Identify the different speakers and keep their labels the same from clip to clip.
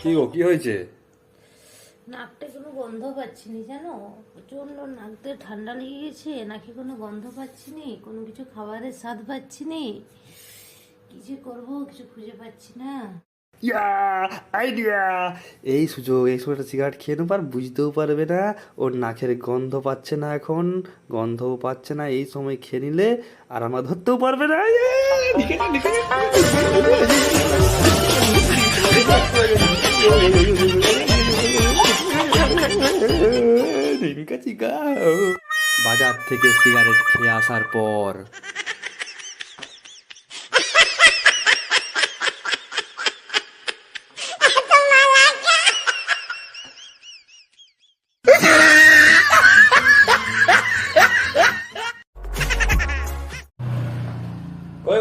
Speaker 1: কি গো কি হয়েছে
Speaker 2: নাকটা কোনো গন্ধ পাচ্ছি না জানো প্রচণ্ড নাকতে ঠান্ডা লেগে গেছে নাকি কোনো গন্ধ পাচ্ছি নি কোনো কিছু খাবারের স্বাদ পাচ্ছি নি কিছু করব কিছু খুঁজে পাচ্ছি না
Speaker 1: ইয়া আইডিয়া এই সুযোগ এই সময় একটা সিগারেট খেয়ে নেবার বুঝতেও পারবে না ওর নাকের গন্ধ পাচ্ছে না এখন গন্ধও পাচ্ছে না এই সময় খেয়ে নিলে আর আমরা ধরতেও পারবে না বাজার থেকে সিগারেট খেয়ে আসার পর।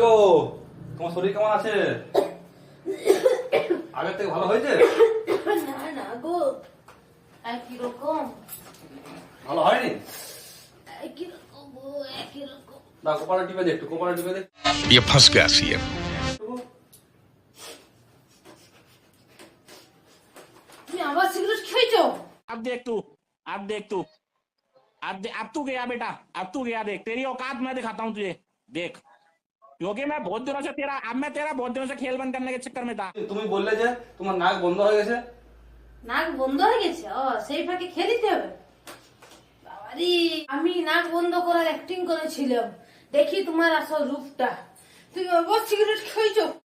Speaker 1: গো? তোমার শরীর কেমন আছে? আগের থেকে ভালো হয়েছে?
Speaker 2: একই রকম
Speaker 1: ভালো হয়নি
Speaker 2: একই রকম গো একই রকম
Speaker 1: না কপালে টিপে দে একটু কপালে টিপে দে
Speaker 3: ये फंस गया सीएम
Speaker 2: তুমি আবার সিগারেট খেয়েছো
Speaker 4: अब देख तू अब देख तू अब दे, अब तू गया बेटा अब तू गया देख तेरी औकात मैं दिखाता हूँ तुझे देख क्योंकि मैं बहुत दिनों से तेरा अब मैं तेरा बहुत दिनों से खेल बंद करने के चक्कर में था
Speaker 1: তুমি বললে যে তোমার নাক বন্ধ হয়ে গেছে
Speaker 2: নাক বন্ধ হয়ে গেছে, ও, সেই ফাঁকে খেয়ে দিতে হবে। বাবারি, আমি নাক বন্ধ করার অ্যাক্টিং করেছিলাম। দেখি তোমার আসল রূপটা। তুমি অবশ্যই সিগারেট খেয়েছো।